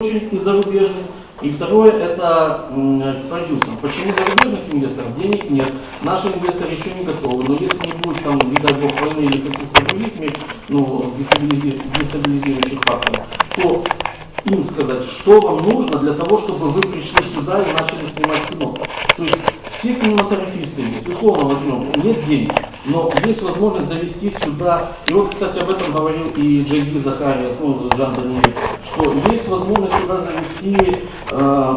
очередь и зарубежных. И второе это продюсер. Почему зарубежных инвесторов? Денег нет. Наши инвесторы еще не готовы. Но если не будет там, не дай бог, войны или каких-то других ну, дестабилизи- дестабилизирующих факторов, то им сказать, что вам нужно для того, чтобы вы пришли сюда и начали снимать кино. То есть все кинематографисты есть, условно возьмем, нет денег, но есть возможность завести сюда, и вот, кстати, об этом говорил и Джейди Захариас, ну, Жан Даниэль, что есть возможность сюда завести э,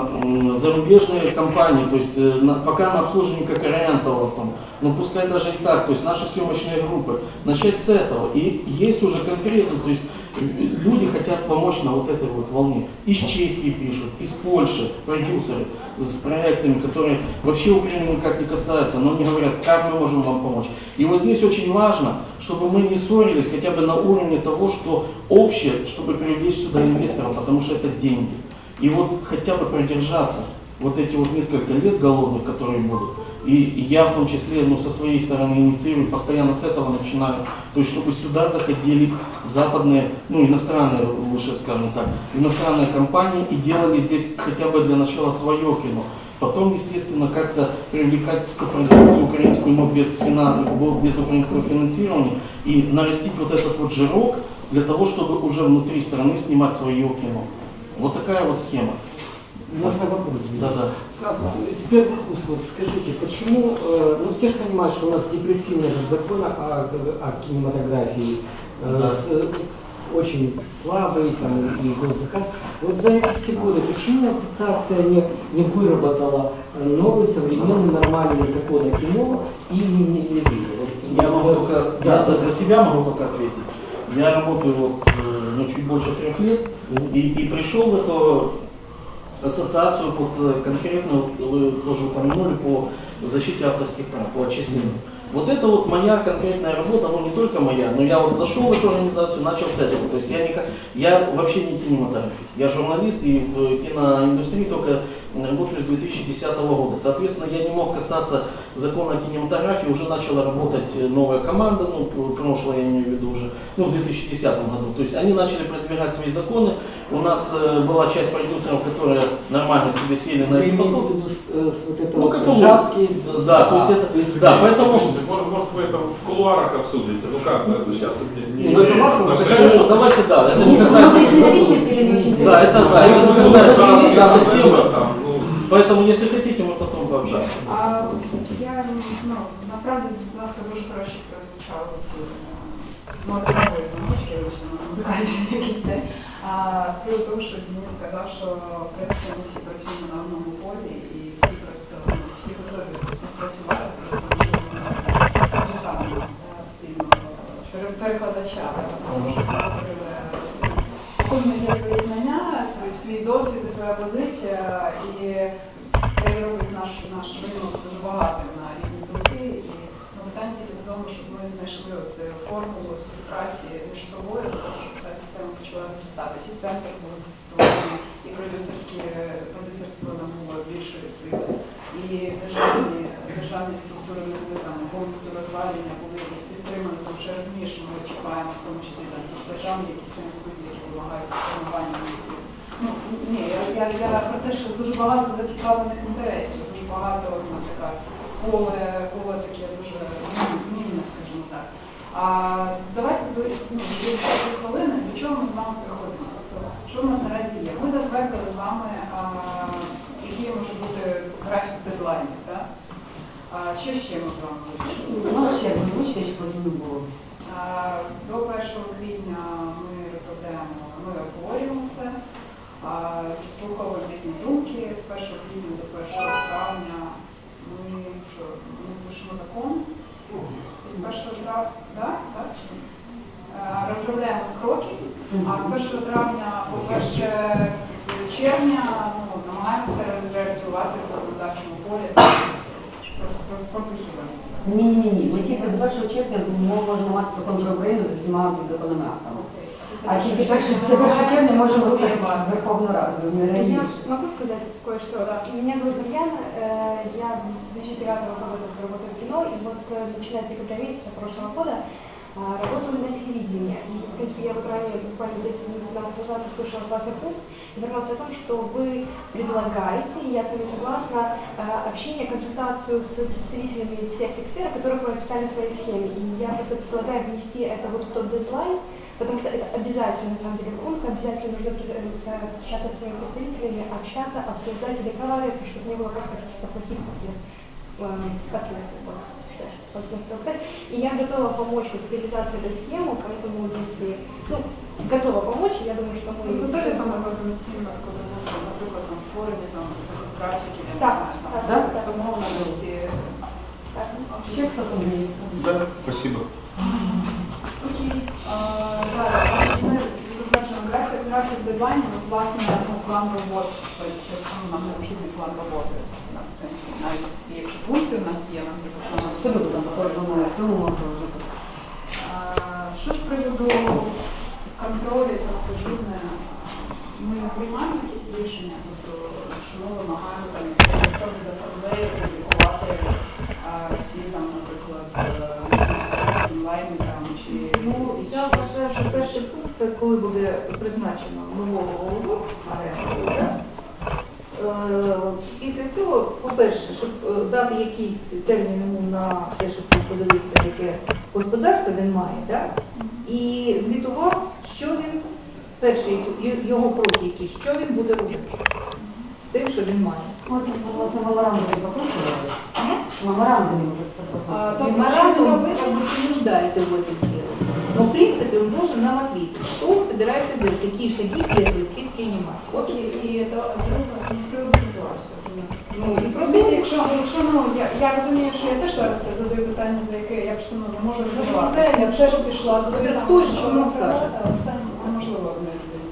зарубежные компании, то есть э, на- пока на обслуживании как вариантов там, но пускай даже и так, то есть наши съемочные группы, начать с этого. И есть уже конкретно, то есть люди хотят помочь на вот этой вот волне. Из Чехии пишут, из Польши, продюсеры с проектами, которые вообще Украины никак не касаются, но они говорят, как мы можем вам помочь. И вот здесь очень важно, чтобы мы не ссорились хотя бы на уровне того, что общее, чтобы привлечь сюда инвесторов, потому что это деньги. И вот хотя бы продержаться вот эти вот несколько лет голодных, которые будут. И я в том числе ну, со своей стороны инициирую, постоянно с этого начинаю. То есть, чтобы сюда заходили западные, ну, иностранные, лучше скажем так, иностранные компании и делали здесь хотя бы для начала свое кино. Потом, естественно, как-то привлекать к продукцию украинскую, но без, фина- без украинского финансирования и нарастить вот этот вот жирок для того, чтобы уже внутри страны снимать свое кино. Вот такая вот схема. Можно вопрос? Да-да. Эксперт искусства, вот скажите, почему, э, ну все же понимают, что у нас депрессивный закон о, о кинематографии, э, Да. с- э, очень слабый, там, и госзаказ. Вот за эти все годы почему ассоциация не, не выработала новый, современный, нормальный закон о кино и не, не внедрила? Вот, Я могу только, Да. за, себя могу только ответить. Я работаю вот, ну, чуть больше трех лет и, и пришел в эту ассоциацию под э, конкретно, вот вы тоже упомянули, по защите авторских прав, по отчислению. Вот это вот моя конкретная работа, ну не только моя, но я вот зашел в эту организацию, начал с этого. То есть я, никак, я вообще не кинематографист, я журналист и в киноиндустрии только работаю с 2010 года. Соответственно, я не мог касаться закона о кинематографии, уже начала работать э, новая команда, ну, п- прошлая я имею в виду уже, ну, в 2010 году. То есть они начали продвигать свои законы. У нас э, была часть продюсеров, которые нормально себе сели на этот поток. э, вот это Ну, вот как Ржавский, да, то есть а, это- да, поэтому- Извините, может, может вы это в кулуарах обсудите? Ну как, ну, это сейчас не, Не, ну, это важно, потому Хорошо, давайте, да, это не Нет, касается... на личность или не очень Да, это да, Ну, это ну, касается ну, данной темы. там, ну, Поэтому, если хотите, мы потом пообщаемся. А я ну насправді, будь ласка, дуже хороші прозвучали ці моркові замочки, вибачте, на музикальні якісь те. А з приводу того, що Денис сказав, що в принципі ми всі працюємо на одному полі і всі просто ну, всі готові працювати, просто можливо з адвокатом спільного пере- перекладача, тому що у кожного є свої знання, свій, свій досвід, і своя позиція, і це робить наш, наш ринок дуже багатим на різні думки. І ну, питання тільки в тому, щоб ми знайшли оцю формулу співпраці між собою, того, щоб ця система почала зростати. Всі центри будуть створені, і продюсерські продюсерство набуло більшої сили. І державні, державні структури не там повністю розвалені, а були якісь підтримані, тому що я розумію, що ми чекаємо, в тому числі там ті державні якісь там студії, які вимагають формування. Ну, ні, я, я, я про те, що дуже багато зацікавлених інтересів, дуже багато така поле, поле таке дуже мінне, скажімо так. А давайте ну, до хвилини, до чого ми з вами приходимо. Тобто, що в нас наразі є? Ми затвердили з вами, а, який може бути графік дедлайнів. А, що ще ми з вами вирішили? Ну, ще озвучити, щоб не було. До 1 квітня ми розробляємо, ми обговорюємо все, слуховуємо різні думки. З 1 квітня до 1 травня ми, що, ми пишемо закон. І з 1 травня, да? так, розробляємо кроки, а з 1 травня по 1 червня ну, намагаємося реалізувати в законодавчому полі. Просто пропихуємо це. Ні, ні, ні. Ми тільки до 1 червня ми можемо мати закон про Україну з усіма підзаконними актами. А тільки перше, це 1 червня можемо рухатися в Верховну Раду, не Я раніше. могу сказать кое-что? Меня зовут Марьяна, э, я с 2009 года работаю в кино, и вот э, начиная с декабря месяца прошлого года а, работаю на телевидении. И, в принципе, я вот ранее, буквально 10 минут назад услышала с вас пост, информацию о том, что вы предлагаете, и я с вами согласна, а, общение, консультацию с представителями всех тех сфер, которых вы описали в своей схеме. И я просто предлагаю внести это вот в тот дедлайн, потому что это обязательно, на самом деле, пункт, обязательно нужно э, с- встречаться со своими представителями, общаться, обсуждать и договариваться, чтобы не было просто каких-то плохих послед- эм, последствий. Вот, что я, собственно, хотела сказать. И я готова помочь вот в реализации этой схемы, поэтому если, ну, готова помочь, я думаю, что мы... Ви готові там координаційно, коли можна, наприклад, там створення там цих графіків, я не Так, знаю, там, так, так. домовленості. Так. Чек с ассамблеей. Спасибо. Окей. А, Зараз ми затверджуємо графік, графік дедлайнів, ну, власне, ну, план роботи. Тобто це ну, нам необхідний план роботи Всі, якщо пункти у нас є, Абсолютно кожному цьому можна вже Що з приводу контролю та подібне, ми приймаємо якісь рішення, тобто ми вимагаємо там від асамблеї публікувати всі там, наприклад, е, онлайни там чи Ну, я вважаю, що перший пункт це коли буде призначено нового дати якийсь термін йому на те, щоб він подивився, яке господарство він має, так? і звітував, що він, перший й- його кроки які, що він буде робити з тим, що він має. Вот це власне меморандумі прописано. Меморандумі вже це А, прописано. то- Меморандум как бы принуждает его это делать. Но в принципе он должен нам ответить, что он собирается делать, какие шаги первые предпринимать. Вот и Окей, Ну, і Просто просто якщо, якщо ну, я, я розумію, що я теж зараз задаю питання, за яке я просто ну, не можу розібратися. Я теж пішла туди, Так хто ж що що вона скаже? але все неможливо одне людині.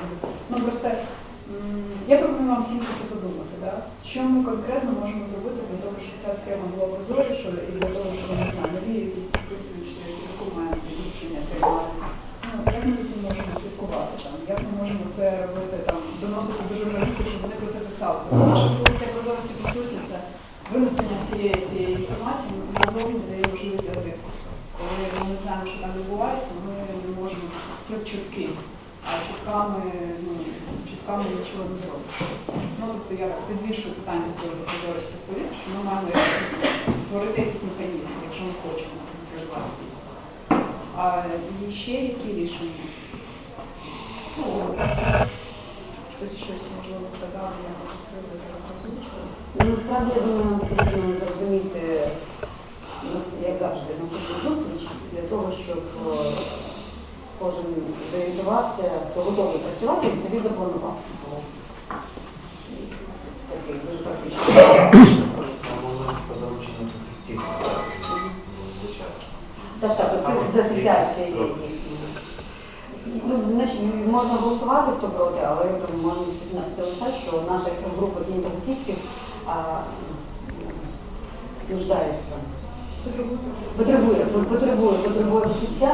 Ну просто м, я пропоную вам всім про це подумати, да? що ми конкретно можемо зробити для того, щоб ця схема була прозорішою і для того, щоб не знаю, нові якісь підписуючі які документи, рішення приймаються. Ну, як ми за цим можемо слідкувати? Там, як ми можемо це робити, там, доносити до журналістів, щоб вони про це писали? Тобто Наша всієї цієї інформації назовні дає можливість для дискурсу. Коли ми не знаємо, що там відбувається, ми не можемо це чутки. А чутками, ну, чутками нічого не зробиш. Ну, тобто я підвішую питання з приводу прозорості в що ми маємо створити якийсь механізм, якщо ми хочемо контролювати. А ще які рішення? Ну, щось можливо сказав, я попросила зараз озвучити. Ну, Насправді, я думаю, нам потрібно зрозуміти, як завжди, наступну зустріч для того, щоб е, кожен зорієнтувався, хто готовий працювати і собі запланував. Це такий дуже практичний. Так, так, з асоціації. Ну, значить, можна голосувати, хто проти, але можна сісти лише, що наша група кінематографістів нуждається. Потребує, потребує, потребує фахівця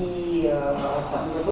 і е, там,